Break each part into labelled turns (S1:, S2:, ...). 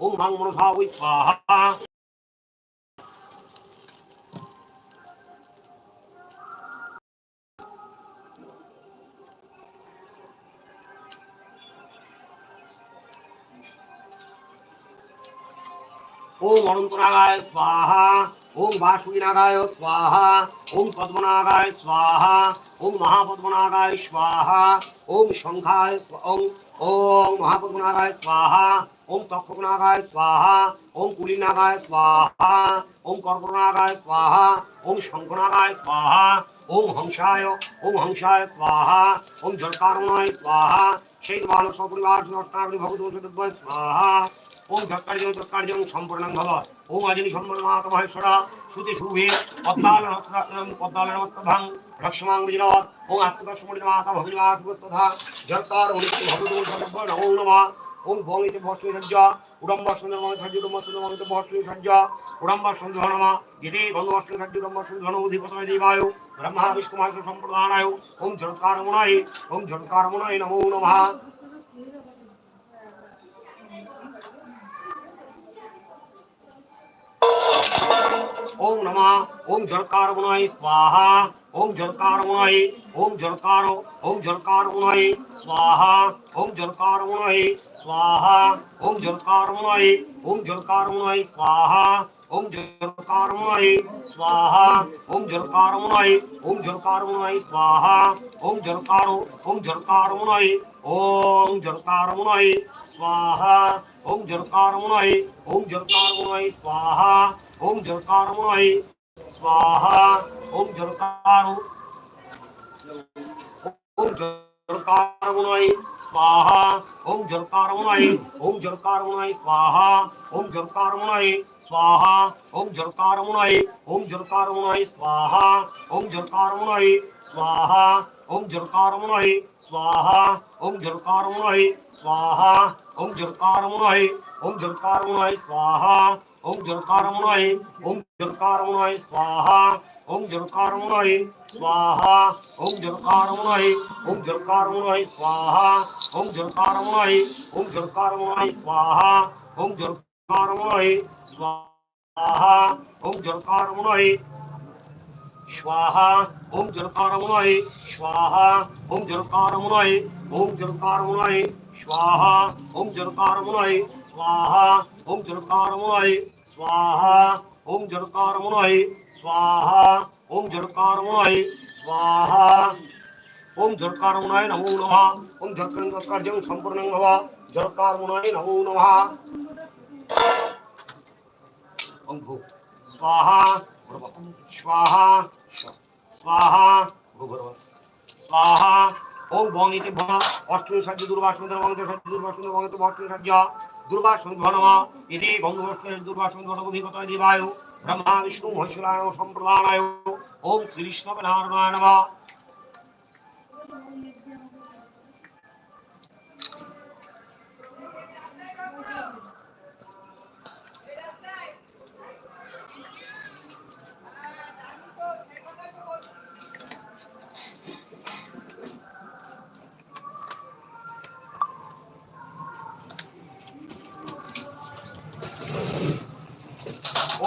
S1: ওম মনসা বৈ স্বাহা। ওম ওম বাসুকিনাগায় স্বাহা। ওম পদ্মনাগায় স্বাহা। ওম মহাপদ্মনাগায় স্বাহা। ওম শঙ্খায় ওম ওম মহাপদ্মনাগায় স্বাহা ওম তক্ষকনাগায় স্বাহা ওম কুলিনাগায় স্বাহা ওম কর্কনাগায় স্বাহা ওম শঙ্খনাগায় স্বাহা ওম হংসায় ওম হংসায় স্বাহা ওম জলকারণায় স্বাহা সেই বালক সপরিবার সুরক্ষাবলী ভগবত স্বাহা ওম ঝটকার্যং ঝটকার্যং সম্পূর্ণং ভব ওম অজনি সম্পূর্ণ মাতা মহেশ্বরা শ্রুতি শুভে পদ্মাল পদ্মাল নমস্কারং रक्षमाङ्गुजिनः ॐ हस्तकर्षमुडिमाता भगिनिवासुस्तथा जर्तार नमो नमः ॐ भों इति भोष्टि सज्ज उडम्बस्वन्दमं सज्जुडम्बस्वन्दमं इति भोष्टि सज्ज उडम्बस्वन्दो नमः यदि भगवस्ति सज्जुडम्बस्वन्दो नमो अधिपतये देवायो ब्रह्मा नमो नमः ॐ नमः ॐ जर्तारमुनाय स्वाहा ఓం జలకారమునై ఓం జలకారో ఓం జలకారమునై స్వాహ ఓం జలకారమునై స్వాహ ఓం జలకారమునై ఓం జలకారమునై స్వాహ ఓం జలకారమునై స్వాహ ఓం జలకారమునై ఓం జలకారమునై స్వాహ ఓం జలకారో ఓం జలకారమునై ఓం జలకారమునై స్వాహ ఓం జలకారమునై ఓం జలకారమునై స్వాహ ఓం జలకారమునై स्वाहा। ओम झरकार ओम झरकार मुनाई स्वाहा। ओम झरकार मुनाई ओम झरकार मुनाई स्वाहा। ओम झरकार मुनाई स्वाहा। ओम झरकार मुनाई ओम झरकार मुनाई स्वाहा। ओम झरकार मुनाई स्वाहा। ओम झरकार मुनाई स्वाहा। ओम झरकार मुनाई स्वाहा। ओम झरकार मुनाई ओम झरकार मुनाई स्वाहा। ओम जलकारमुनाय ओम जलकारमुनाय स्वाहा ओम जलकारमुनाय स्वाहा ओम जलकारमुनाय ओम जलकारमुनाय स्वाहा ओम जलकारमुनाय ओम जलकारमुनाय स्वाहा ओम जलकारमुनाय स्वाहा ओम जलकारमुनाय स्वाहा ओम जलकारमुनाय स्वाहा ओम जलकारमुनाय ओम जलकारमुनाय स्वाहा ओम जलकारमुनाय स्वाहा ओम जलकारमुनाय स्वाहा, ओम जड़कार मुनाई स्वाहा, ओम जड़कार मुनाई स्वाहा, ओम जड़कार मुनाई नमो नमः, ओम जड़कर कर्जं जड़कार मुनाई नमो नमः। ओम भू, स्वाहा स्वाहा स्वाहा भूभर्व स्वाहा, ओम भंग इति भव अष्टमी षड्ज दुर्वासमदर भंग षड्ज दुर्वासमदर भंग तो भट्टि षड्ज ধনম ইতি গঙ্গবস্ত্র দুর্বাসন ধনবধিগত দিবায় ব্রহ্মা, বিষ্ণু মহেশ্বরায় সম্প্রদানায়। ওম শ্রী বিষ্ণু নারায়ণ নমঃ।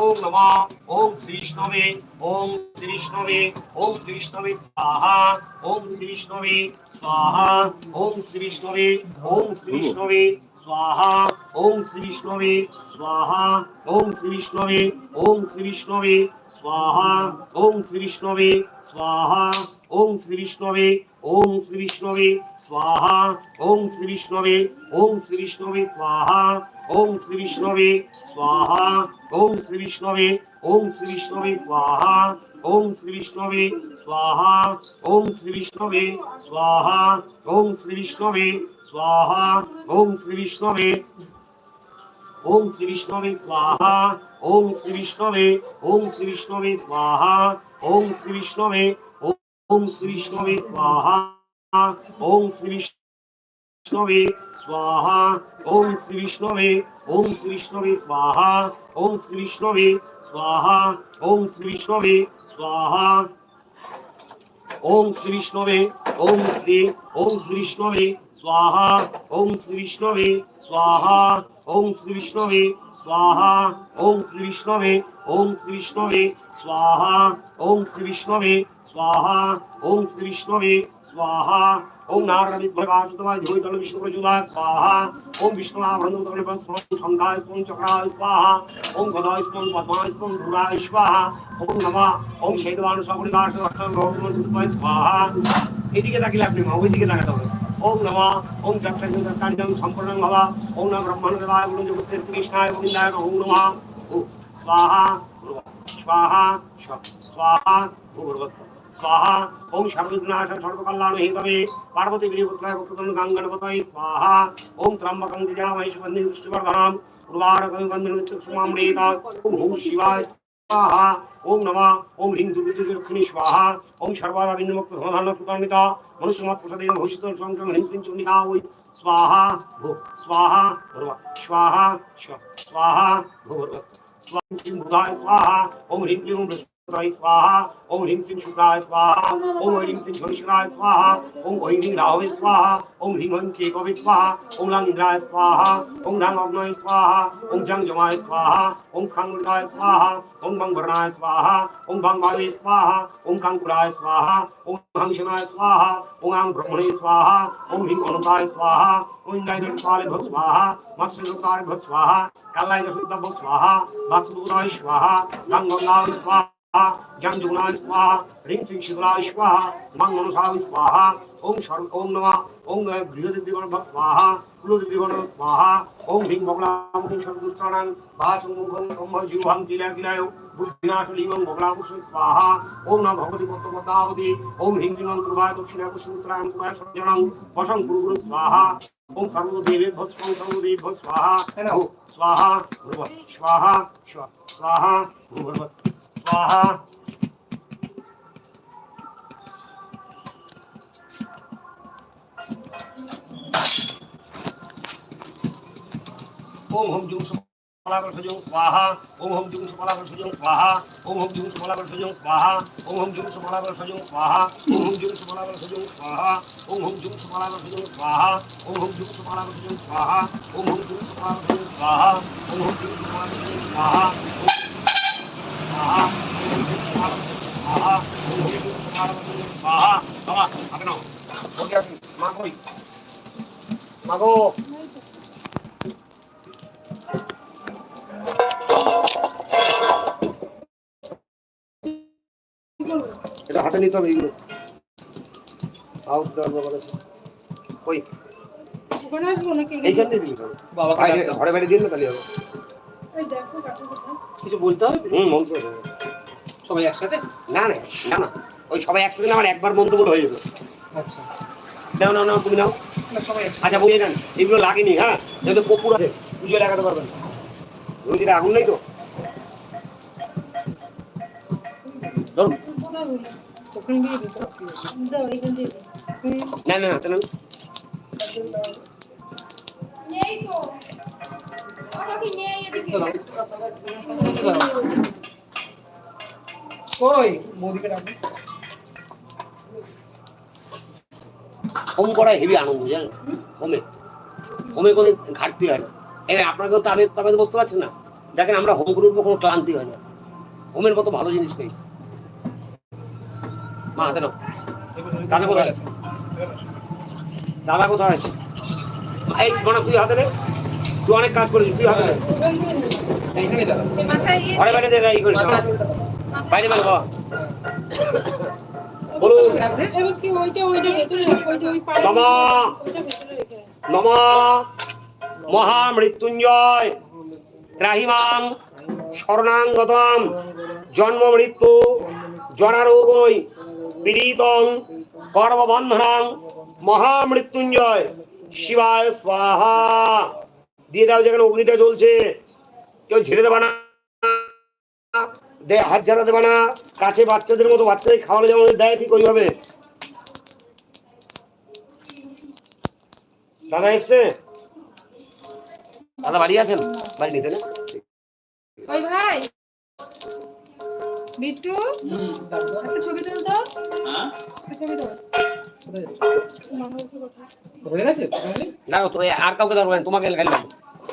S1: ओम नमः ओम श्री विष्णवे ओम श्री विष्णवे ओम श्री विष्णवे स्वाहा ओम श्री विष्णवे स्वाहा ओम श्री विष्णवे ओम श्री विष्णवे स्वाहा ओम श्री विष्णवे स्वाहा ओम श्री विष्णवे ओम श्री विष्णवे स्वाहा ओम श्री विष्णवे स्वाहा ओम श्री विष्णवे ओम श्री विष्णवे स्वाहा ओम श्री विष्णवे ओम श्री विष्णवे स्वाहा ओम श्री विष्णवे स्वाहा ओम श्री विष्णवे ओम श्री विष्णवे स्वाहा ओम श्री विष्णवे स्वाहा ओम श्री विष्णवे स्वाहा ओम श्री विष्णवे स्वाहा ओम श्री विष्णवे ओम श्री विष्णवे स्वाहा ओम श्री विष्णवे ओम श्री विष्णवे स्वाहा ओम श्री विष्णवे ओम श्री विष्णवे स्वाहा ओम श्री विष्णवे स्वाहा ओम श्री विष्णवे ओम श्री विष्णवे स्वाहा ओम श्री विष्णवे स्वाहा ओम श्री विष्णवे स्वाहा ओम श्री विष्णवे ओम श्री ओम श्री विष्णवे स्वाहा ओम श्री विष्णवे स्वाहा ओम श्री विष्णवे स्वाहा ओम श्री विष्णवे ओम श्री विष्णवे स्वाहा ओम श्री विष्णवे स्वाहा ओम श्री विष्णवे স্বাহা। ওম নারায়ণ বিষ্ণুপ্রজুলা স্বাহা। ওম বিষ্ণুরা স্বাহা। ওম গদায় পদ্মায় ধুরায় স্বাহা। ওম নমা। ওম শৈতবান স্বাহা। এদিকে থাকলে আপনি মা, ওইদিকে থাকা হবে। ওম নমা। ওম সম্পূর্ণ ওম না ব্রহ্মাণ দেবায় গুণ জগতে কৃষ্ণায় ওম নমা। স্বাহা স্বাহা স্বাহা ভূগর্ভস্থ স্বাহা ওম সর্ববিঘ্নাশ সর্বকল্যাণ হেতবে পার্বতী বীরপুত্রায় ভক্তগণ গাঙ্গণপতয় স্বাহা ওম ত্রম্বকং দিজামহি সুগন্ধি পুষ্টিবর্ধনম উর্বারকং গন্ধি নিত্যসুমামৃতা ওম হুম শিবায় स्वाहा ओम नमः ओम ह्रीं दुर्गति लक्ष्मी स्वाहा ओम सर्वादा विन्मुक्त धनधान सुतान्विता मनुष्यमत प्रसादेन भविष्यत संक्रम ह्रीं श्रीं चुनिका वै स्वाहा भो स्वाहा भर्व स्वाहा स्व स्वाहा भो भर्व स्वाहा श्रीं बुधाय स्वाहा ओम ह्रीं क्लीं बृहस्पताय स्वाहा ओम ह्रीं श्रीं शुक्राय स्वाहा ओम ह्रीं श्रीं शनिश्चराय स्वाहा ओम ऐं ह्रीं राहवे स्वाहा ओम ह्रीं ऐं केकवे स्वाहा ओम लां इंद्राय स्वाहा ओम लां अग्नये स्वाहा ओम जं जमाय स्वाहा ओम खांगुलाय स्वाहा ओम बं वर्णाय स्वाहा ओम बं वावे स्वाहा ओम कांकुराय स्वाहा ओम हंसनाय स्वाहा ओम आं ब्रह्मणे स्वाहा ओम ह्रीं अनताय स्वाहा ओम इंद्राय दंताले भव स्वाहा मत्स्यलोकाय भव स्वाहा कालाय दशुद्ध भव स्वाहा वासुदेवाय स्वाहा गंगंगाय स्वाहा ज्ञानजुगुणाय स्वाहा ह्रीं श्री शिवराय स्वाहा मंगलसाय स्वाहा ओम सर्व ओम नमः ओम गृहदेवीगण स्वाहा कुलदेवीगण स्वाहा ओम ह्रीं बगलाम ह्रीं सर्वदुष्टाणां वाचं मुखं ब्रह्म जीवां किला किलायो बुद्धिनाशलिमं बगलाकुश स्वाहा ओम नमः भगवति पद्मपदावति ओम ह्रीं श्रीमं कृपा दक्षिणाकुशूत्रां कृपा सर्वजनं वशं गुरु स्वाहा ओम सर्वदेवे भव ओम सर्वदेव स्वाहा स्वाहा स्वाहा स्वाहा स्वाहा আহা ওম হম জুম সুফলাকর সুজং স্বাহা ওম হম জুম সুফলাকর সুজং স্বাহা ওম হম জুম সুফলাকর সুজং স্বাহা ওম হম জুম সুফলাকর সুজং স্বাহা ওম হম জুম সুফলাকর সুজং স্বাহা ওম হম জুম সুফলাকর সুজং স্বাহা ওম হম জুম সুফলাকর সুজং স্বাহা ওম হম জুম সুফলাকর সুজং স্বাহা ওম হম জুম সুফলাকর সুজং স্বাহা এটা হাতে নিতে হবে এইগুলো আউট দেওয়ার ব্যাপার আছে। ওই। এইখান দিয়ে দিলে
S2: বাবা
S1: ঘরে বাইরে না তাহলে হবে?
S2: কিছু বলতে হবে?
S1: হুম আছে।
S2: সবাই একসাথে?
S1: না না না না। ওই সবাই একসাথে আমার একবার বন্ধু বলে হয়ে যাবে
S2: আচ্ছা।
S1: নাও নাও নাও তুমি নাও। আচ্ছা বুঝে নেন এগুলো লাগেনি হ্যাঁ? যেহেতু কপুর আছে পুজো লাগাতে পারবেন ধরুন যেটা আগুন নেই তো? ধরুন। না না
S3: না
S2: ওই মোদিকে ডাকুন
S1: হোম করা হেভি আনন্দ জানেন হোমে হোমে কোনো ঘাটতি হয় না এই আপনাকেও তাবে তাবে বুঝতে পারছেন না দেখেন আমরা হোম উঠবো কোনো ক্লান্তি হয় না হোমের মতো ভালো জিনিস নেই মা হাতে নাও দাদা কোথায় আছে? দাদা কোথায় আছে এই মনে তুই হাতে নে তুই অনেক কাজ করেছিস তুই হাতে নে
S3: ইয়ে
S1: ঘরে বাইরে দে বাইরে বাইরে বাবা বলুন। নম ত্রাহিমাং শরণাঙ্গতম, জন্ম মৃত্যু, জরারোগই পীড়িতং কর্মবন্ধনাং মহামৃত্যুঞ্জয়। শিবায় স্বাহা। দিয়ে দাও যেখানে অগ্নিটা জ্বলছে। কেউ ছেড়ে দেবে না। দে হাত ঝাড়া দেবে না। কাছে বাচ্চাদের মতো বাচ্চাদের খাওয়ানো যেমন দেয় ঠিক ওইভাবে। দাদা এসছে? দাদা বাড়ি আছেন? বাড়ি নিতে না
S3: ওই ভাই। বিট্টু একটা ছবি তুল তো। ছবি তুল।
S2: হয়ে গেছে? তাহলে?
S1: না তো আর কাউকে না তোমাকে খাইলাম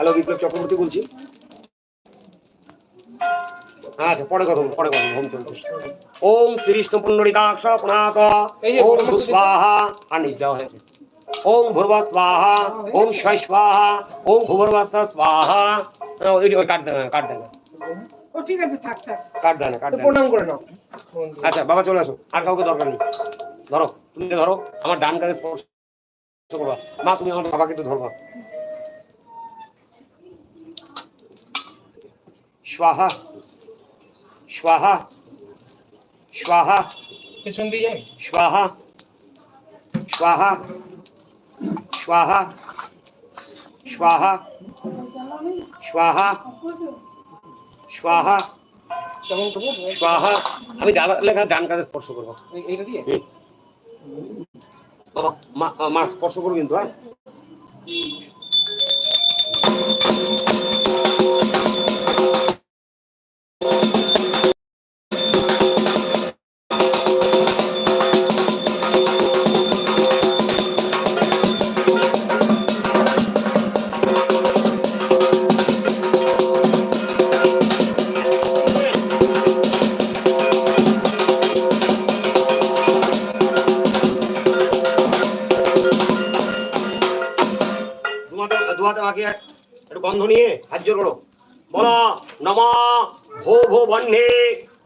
S1: হ্যালো বিপ্লব চক্রবর্তী বলছি। আচ্ছা পরে কথা পরে কথা হোম চলছে। ওম শ্রীষ্ণ পুণ্ডরিকাক্ষ প্রণাত ওম ভূস্বাহা আর নিজ দেওয়া হয়েছে। ওম ভূর্ব স্বাহা ওম শয় স্বাহা ওম ভূর্ব স্বাহা ওই ওই কাট দেন কাট দেন।
S4: ও ঠিক আছে থাক থাক।
S1: কাট দেন কাট দেন।
S2: প্রণাম করে নাও।
S1: আচ্ছা বাবা চলে আসো আর কাউকে দরকার নেই। ধরো তুমি ধরো আমার ডান কাঁধে স্পর্শ করবা। মা তুমি আমার বাবাকে তো ধরবা। স্বাহা স্বাহা স্বাহা
S2: পেছন দিয়ে যাই
S1: স্বাহা স্বাহা স্বাহা স্বাহা স্বাহা স্বাহা স্বাহা আমি ডান লেখা ডান কাঁধে স্পর্শ করব।
S2: এইটা দিয়ে?
S1: মা স্পর্শ করো কিন্তু হ্যাঁ? গন্ধ নিয়ে হাত করো। বলো, নম ভো ভো বন্যে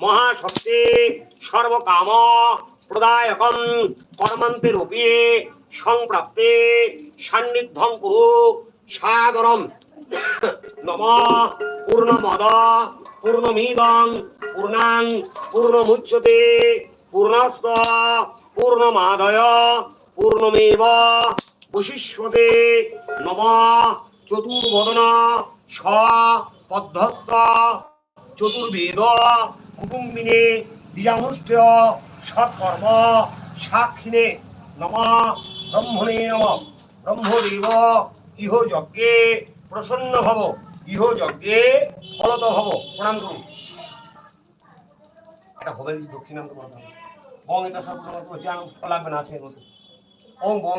S1: মহাশক্তি সর্বকাম প্রদায়কম কর্মান্তে রূপে সংপ্রাপ্তে সান্নিধ্যং কুরু সাদরম নম পূর্ণমদ পূর্ণমিদং পূর্ণাং পূর্ণমুচ্যতে পূর্ণস্ত পূর্ণমাদয় পূর্ণমেব বশিষ্যতে। নম চতুর্বদন, স, পদ্ধস্ত, চতুর্বেদ, কুটুম্বিনে দ্বিজানুষ্ঠ সৎকর্ম, সাক্ষিণে নম ব্রহ্মণে নম ব্রহ্মদেব ইহ যজ্ঞে প্রসন্ন ভব ইহ যজ্ঞে ফলত ভব প্রণাম করুন। এটা হবে দক্ষিণান্ত বং এটা সব লাগবে না আছে ওম বং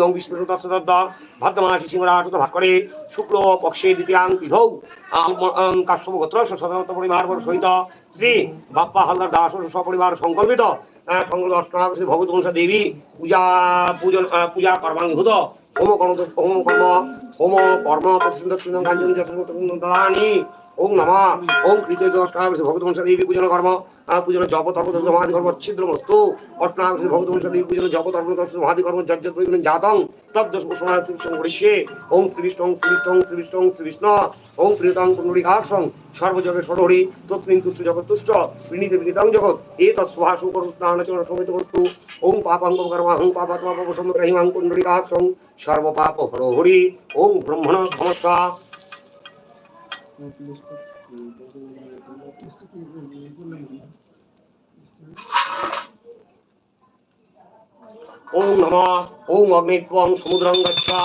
S1: নং বিষ্ণু তৎসদ্দ ভাদ্রমাসে সিংহরাজ ভাস করে শুক্ল পক্ষে দ্বিতীয়াং তিথৌ কাশ্যপ গোত্র সদন্ত পরিবার সহিত, শ্রী বাপ্পা হালদার দাস সপরিবার সংকল্পিত সংকল্প অষ্টমাবশী ভগবত মনসা দেবী, পূজা, পূজন পূজা কর্মাঙ্গভূত হোম কর্ম হোম কর্ম হোম কর্ম প্রতিষ্ঠিত সুন্দর কাঞ্চন ওম নমা ওম কৃতে অষ্টাবশী দেবী পূজন কর্ম পূজন জপ, তর্প মহাদি কর্ম, ছিদ্র, মস্তু অষ্টাবশী ভগবত মনসা দেবী পূজন জপ তর্প মহাদি কর্ম, যজ্ঞ পরিগুণ জাতং, তদ্দশ কুসুমায় শ্রী সংঘর্ষে ওম শ্রীবিষ্ণ ওম শ্রীবিষ্ণ ওম শ্রীবিষ্ণ ওম শ্রীবিষ্ণ ওম প্রিয়তং পুণ্ডরিকাক্ষং সর্বজগে সরহরি তস্মিন তুষ্ট জগৎ তুষ্ট, বিনীত বিনীতং জগৎ এ তৎসুভাসু করুস্নানচরণ সমিত বস্তু ওম পাপাঙ্গ পাপাত্মা পাপ সর্বপাপ হরি ওম ব্রহ্মণ ওম নম ওম অগ্নিত্বং সমুদ্রং গচ্ছা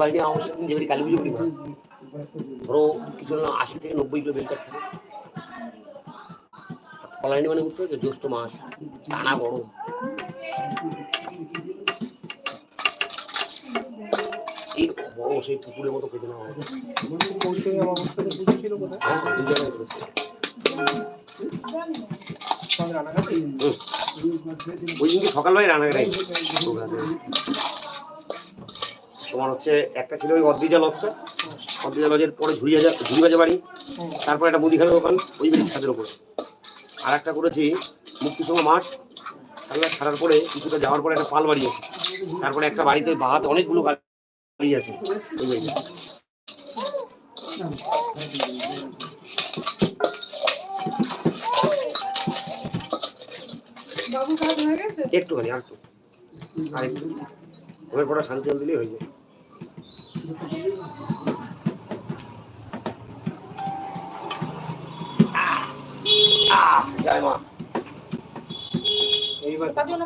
S1: কলাই নিয়ে আমার সাথে যে কালী পুজো করি। ধরো কিছু না আশি থেকে নব্বই কিলো বেল কাঠ থাকে কলাই মানে বুঝতে পারছ? জ্যৈষ্ঠ মাস টানা গরম। এই বড় সেই পুকুরের মতো কেটে নেওয়া হয় দু জায়গায় করেছে। ওই দিনকে সকালবেলায় রান্নাঘাটাই তোমার হচ্ছে একটা ছিল ওই অদ্রিজা লজটা। অদ্রিজা লজের পরে ঝুড়ি বাজার ঝুড়ি বাজার বাড়ি। তারপরে একটা মুদিখানার দোকান ওই বাড়ির ছাদের ওপরে আর একটা করেছি মুক্তি মুক্তিসঙ্গ মাঠ। ছাড়লা ছাড়ার পরে কিছুটা যাওয়ার পরে একটা পাল বাড়ি আছে। তারপরে একটা বাড়িতে বাহাত অনেকগুলো বাড়ি আছে ওই বাড়িতে।
S4: হয়ে গেছে?
S1: একটুখানি আর একটু আর একটু ওদের পরে শান্তি জল দিলেই হয়ে যায়। জয় মা
S2: এইবার
S3: পাদিও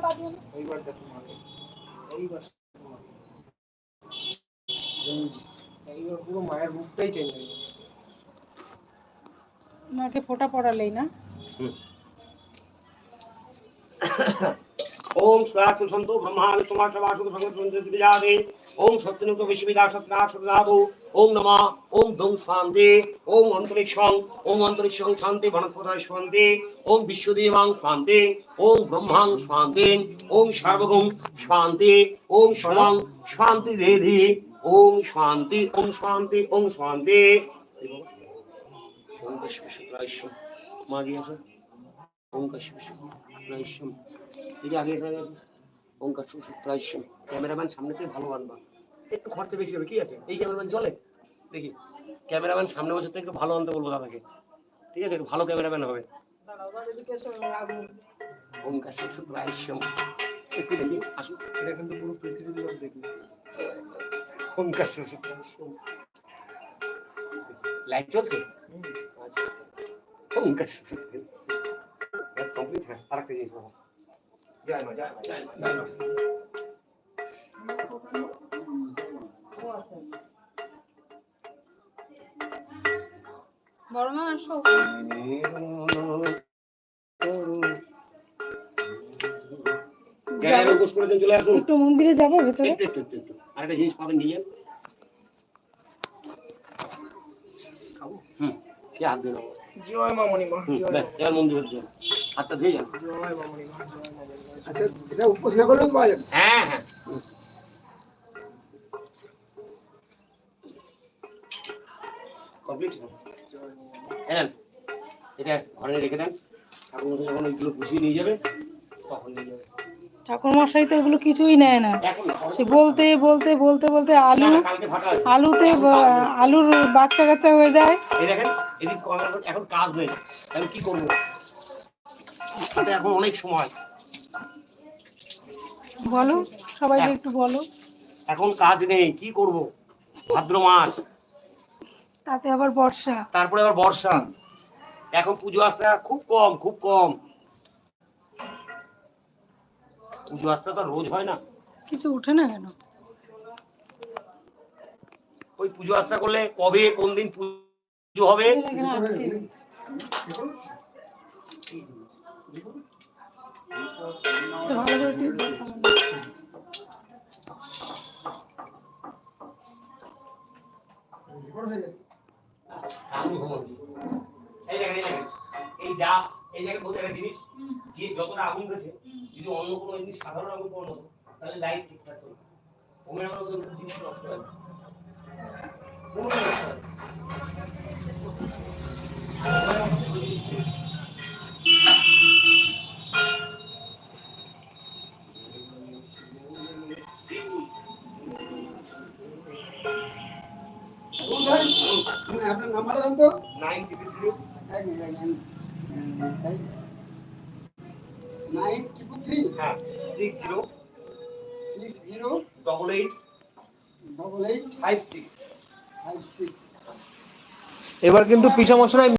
S2: মাকে
S4: ফোঁটা পড়ালেই না?
S1: ওম স্বাস্থ্য সন্তু ব্রহ্মা বিষ্ণুমা সবাসু সংস্কৃতি বিজাতে ওম সত্যনুক্ত বিশ্ববিদ্যা সত্যনা সদাধু ওম নমঃ, ওম দং শান্তি, ওম অন্তরিক্ষং ওম অন্তরিক্ষং শান্তি বনস্পতি শান্তি, ওম বিশ্বদেবাং শান্তি, ওম ব্রহ্মাং শান্তি, ওম সর্বগং শান্তি, ওম সমং শান্তি দেধি ওম শান্তি ওম শান্তি ওম শান্তি। ওম কশ্মী শুক্রাইশ্বর মা দিয়েছে ওম কশ্মী শুক্রাইশ্বর দিদি আগে। ওঙ্কার সূত্রাইশ্বর ক্যামেরাম্যান সামনে থেকে ভালো আনবা একটু খরচা বেশি হবে কি আছে? এই ক্যামেরাম্যান চলে? দেখি। ক্যামেরাম্যান সামনে বছর থেকে একটু ভালো আনতে বলব দাদাকে। ঠিক আছে? একটু ভালো ক্যামেরাম্যান হবে। ওঙ্কার সূত্রাইশ্বর একটু দেখি আসুন।
S2: এটা কিন্তু পুরো পৃথিবীর লোক দেখবে।
S1: ওঙ্কার সূত্রাইশ্বর লাইট চলছে? আচ্ছা। ওঙ্কার সূত্রাইশ্বর কমপ্লিট হ্যাঁ আরেকটা জিনিস জয় মা জয় মা জয় মা জয় মা
S3: বড় মা আসো
S1: যারা উপোস করেছেন চলে আসুন
S4: একটু মন্দিরে যাব ভেতরে।
S1: একটু একটু একটু একটু। আরেকটা জিনিস পাবেন নিয়ে যান। খাব? হুম কে হাত দিয়ে
S2: জয় মা মণিমা জয়।
S1: হাতটা ধুয়ে যান।
S2: জয় মা মণিমা জয় মা মণিমা।
S5: আচ্ছা এটা উপোস করলেও পাওয়া যাবে।
S1: হ্যাঁ হ্যাঁ। কমপ্লিট হ্যাঁ এটা ঘরে রেখে দেন। ঠাকুর মশাই যখন ওইগুলো গুছিয়ে নিয়ে যাবে তখন নিয়ে যাবে।
S4: ঠাকুর মশাই তো এগুলো কিছুই নেয় না। সে বলতে বলতে বলতে বলতে আলু আলুতে আলুর বাচ্চা কাচ্চা হয়ে যায়।
S1: এই দেখেন এখন কাজ নেই। এখন কি করব? এখন অনেক সময়।
S4: বলো সবাইকে একটু বলো।
S1: এখন কাজ নেই কি করব? ভাদ্র মাস।
S4: তাতে আবার বর্ষা।
S1: তারপরে আবার বর্ষা। এখন পুজো আসতে খুব কম খুব কম। পুজো আসতে তো রোজ হয় না।
S4: কিছু উঠে না কেন?
S1: ওই পুজো আশ্রা করলে কবে কোন দিন পুজো হবে
S4: এখানে আটকে গেছে। তো ভালো করে টিপ দাও।
S5: রিপোর্ট হয়ে গেছে
S1: আমি ঘুমোচ্ছি। যতটা আগুন গেছে যদি অন্য কোনো জিনিস সাধারণ আগুন কোনো তাহলে লাইট ঠিক থাকতো হয় জিনিস নষ্ট হয় nine triple zero nine
S5: triple three হ্যাঁ
S1: six zero
S5: six zero
S1: double eight
S5: double eight
S1: five six
S5: five six
S2: এবার কিন্তু পিঠা